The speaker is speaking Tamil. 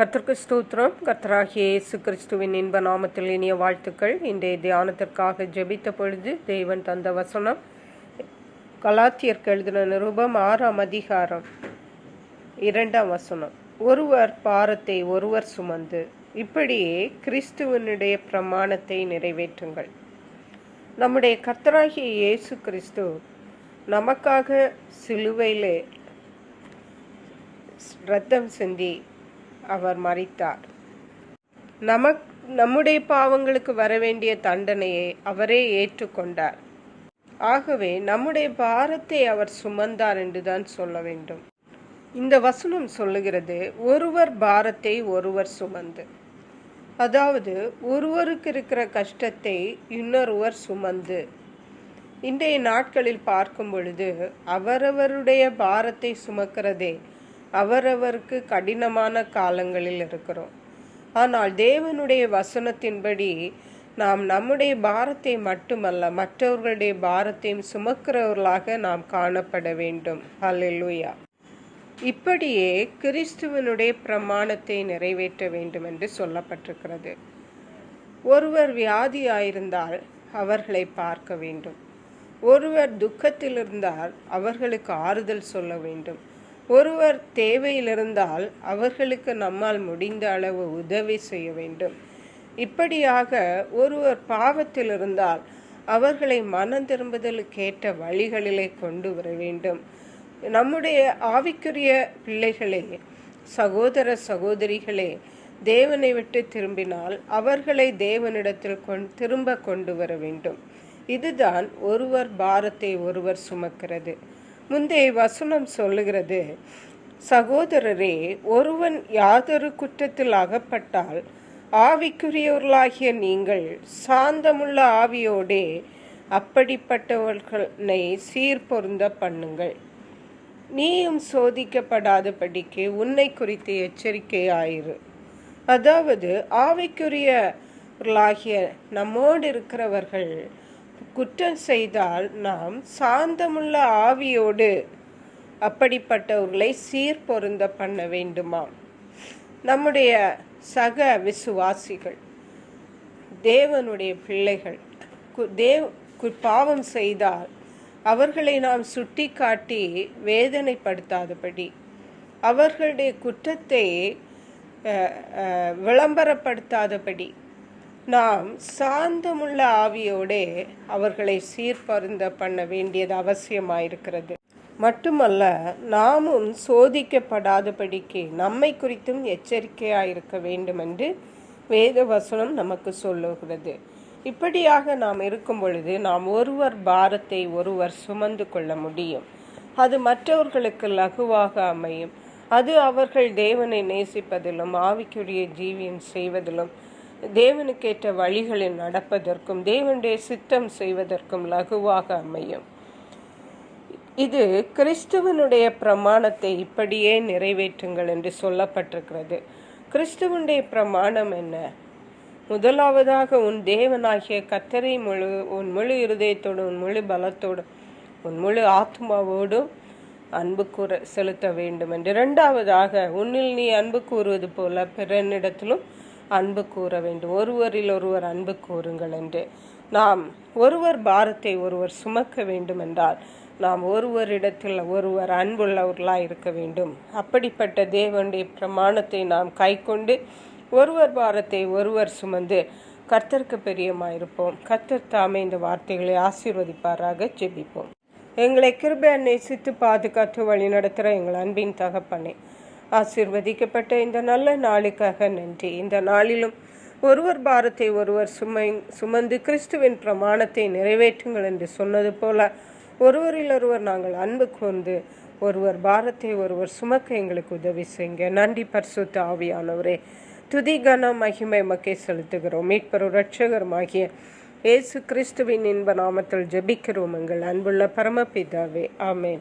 கர்த்தருக்கு ஸ்தோத்திரம். கர்த்தராகிய இயேசு கிறிஸ்துவின் இன்ப நாமத்தில் இனிய வாழ்த்துக்கள். இன்றைய தியானத்திற்காக ஜெபித்த பொழுது தேவன் தந்த வசனம் கலாத்தியர்க்கு எழுதின நிருபம் ஆறாம் அதிகாரம் இரண்டாம் வசனம். ஒருவர் பாரத்தை ஒருவர் சுமந்து இப்படியே கிறிஸ்துவனுடைய பிரமாணத்தை நிறைவேற்றுங்கள். நம்முடைய கர்த்தராகிய இயேசு கிறிஸ்து நமக்காக சிலுவையிலே ரத்தம் சிந்தி அவர் மறித்தார். நமக் நம்முடைய பாவங்களுக்கு வர வேண்டிய தண்டனையை அவரே ஏற்றுக்கொண்டார். ஆகவே நம்முடைய பாரத்தை அவர் சுமந்தார் என்றுதான் சொல்ல வேண்டும். இந்த வசனம் சொல்லுகிறது ஒருவர் பாரத்தை ஒருவர் சுமந்து. அதாவது ஒருவருக்கு இருக்கிற கஷ்டத்தை இன்னொருவர் சுமந்து. இன்றைய நாட்களில் பார்க்கும் பொழுது அவரவருடைய பாரத்தை சுமக்கிறதே அவரவருக்கு கடினமான காலங்களில் இருக்கிறோம். ஆனால் தேவனுடைய வசனத்தின்படி நாம் நம்முடைய பாரத்தை மட்டுமல்ல மற்றவர்களுடைய பாரத்தையும் சுமக்கிறவர்களாக நாம் காணப்பட வேண்டும். ஹalleluya. இப்படியே கிறிஸ்துவனுடைய பிரமாணத்தை நிறைவேற்ற வேண்டும் என்று சொல்லப்பட்டிருக்கிறது. ஒருவர் வியாதியாயிருந்தால் அவர்களை பார்க்க வேண்டும். ஒருவர் துக்கத்தில் இருந்தால் அவர்களுக்கு ஆறுதல் சொல்ல வேண்டும். ஒருவர் தேவையிலிருந்தால் அவர்களுக்கு நம்மால் முடிந்த அளவு உதவி செய்ய வேண்டும். இப்படியாக ஒருவர் பாவத்தில் இருந்தால் அவர்களை மனம் திரும்புதல் கேட்ட வழிகளிலே கொண்டு வர வேண்டும். நம்முடைய ஆவிக்குரிய பிள்ளைகளே சகோதர சகோதரிகளே தேவனை விட்டு திரும்பினால் அவர்களை தேவனிடத்தில் கொண் திரும்ப கொண்டு வர வேண்டும். இதுதான் ஒருவர் பாரத்தை ஒருவர் சுமக்கிறது. முந்தைய வசனம் சொல்லுகிறது சகோதரரே ஒருவன் யாதொரு குற்றத்தில் அகப்பட்டால் ஆவிக்குரியவர்களாகிய நீங்கள் சாந்தமுள்ள ஆவியோடே அப்படிப்பட்டவர்களை சீர்பொருந்த பண்ணுங்கள். நீயும் சோதிக்கப்படாதபடிக்கு உன்னை குறித்து எச்சரிக்கை ஆயிரு அதாவது ஆவிக்குரியவர்களாகிய நம்மோடு இருக்கிறவர்கள் குற்றம் செய்தால் நாம் சாந்தமுள்ள ஆவியோடு அப்படிப்பட்டவர்களை சீர்பொருந்த பண்ண வேண்டுமாம். நம்முடைய சக விசுவாசிகள் தேவனுடைய பிள்ளைகள் தேவ் பாவம் செய்தால் அவர்களை நாம் சுட்டி காட்டி வேதனைப்படுத்தாதபடி அவர்களுடைய குற்றத்தை விளம்பரப்படுத்தாதபடி நாம் சாந்தமுள்ள ஆவியோடே அவர்களை சீர்பருந்த பண்ண வேண்டியது அவசியமாயிருக்கிறது. மட்டுமல்ல நாமும் சோதிக்கப்படாதபடிக்கு நம்மை குறித்தும் எச்சரிக்கையாயிருக்க வேண்டும் என்று வேத வசனம் நமக்கு சொல்லுகிறது. இப்படியாக நாம் இருக்கும் பொழுது நாம் ஒருவர் பாரத்தை ஒருவர் சுமந்து கொள்ள முடியும். அது மற்றவர்களுக்கு லகுவாக அமையும். அது அவர்கள் தேவனை நேசிப்பதிலும் ஆவிக்குரிய ஜீவியம் செய்வதிலும் தேவனுக்கேற்ற வழிகளில் நடப்பதற்கும் தேவனுடைய சித்தம் செய்வதற்கும் லகுவாக அமையும். இது கிறிஸ்துவனுடைய பிரமாணத்தை இப்படியே நிறைவேற்றுங்கள் என்று சொல்லப்பட்டிருக்கிறது. கிறிஸ்துவனுடைய பிரமாணம் என்ன? முதலாவதாக உன் தேவனாகிய கத்தரை முழு உன் முழு இருதயத்தோடு உன் முழு பலத்தோடு உன் முழு ஆத்மாவோடும் அன்பு கூற செலுத்த வேண்டும் என்று. இரண்டாவதாக உன்னில் நீ அன்பு கூறுவது போல பிறனிடத்திலும் அன்பு கூற வேண்டும். ஒருவரில் ஒருவர் அன்பு கூறுங்கள் என்று. நாம் ஒருவர் பாரத்தை ஒருவர் சுமக்க வேண்டும் என்றால் நாம் ஒருவரிடத்தில் ஒருவர் அன்புள்ளவர்களாக இருக்க வேண்டும். அப்படிப்பட்ட தேவனுடைய பிரமாணத்தை நாம் கை கொண்டு ஒருவர் பாரத்தை ஒருவர் சுமந்து கர்த்தருக்கு பிரியமாயிருப்போம். கர்த்தர் தாமே இந்த வார்த்தைகளை ஆசீர்வதிப்பாராக. ஜெபிப்போம். எங்களை கிருபை நேசித்து பாதுகாத்து வழி நடத்துகிற எங்கள் அன்பின் தகப்பனே ஆசீர்வதிக்கப்பட்ட இந்த நல்ல நாளுக்காக நன்றி. இந்த நாளிலும் ஒருவர் பாரத்தை ஒருவர் சுமை சுமந்து கிறிஸ்துவின் பிரமாணத்தை நிறைவேற்றுங்கள் என்று சொன்னது போல ஒருவரில் ஒருவர் நாங்கள் அன்பு கூர்ந்து ஒருவர் பாரத்தை ஒருவர் சுமக்க எங்களுக்கு உதவி செய்யுங்க. நன்றி பரிசுத்த ஆவியானவரே. துதி கன மகிமை மக்கை செலுத்துகிறோம். மீட்பரும் ரட்சகருமாகிய இயேசு கிறிஸ்துவின் இன்ப நாமத்தில் ஜெபிக்கிறோம் எங்கள் அன்புள்ள பரமபிதாவே. ஆமேன்.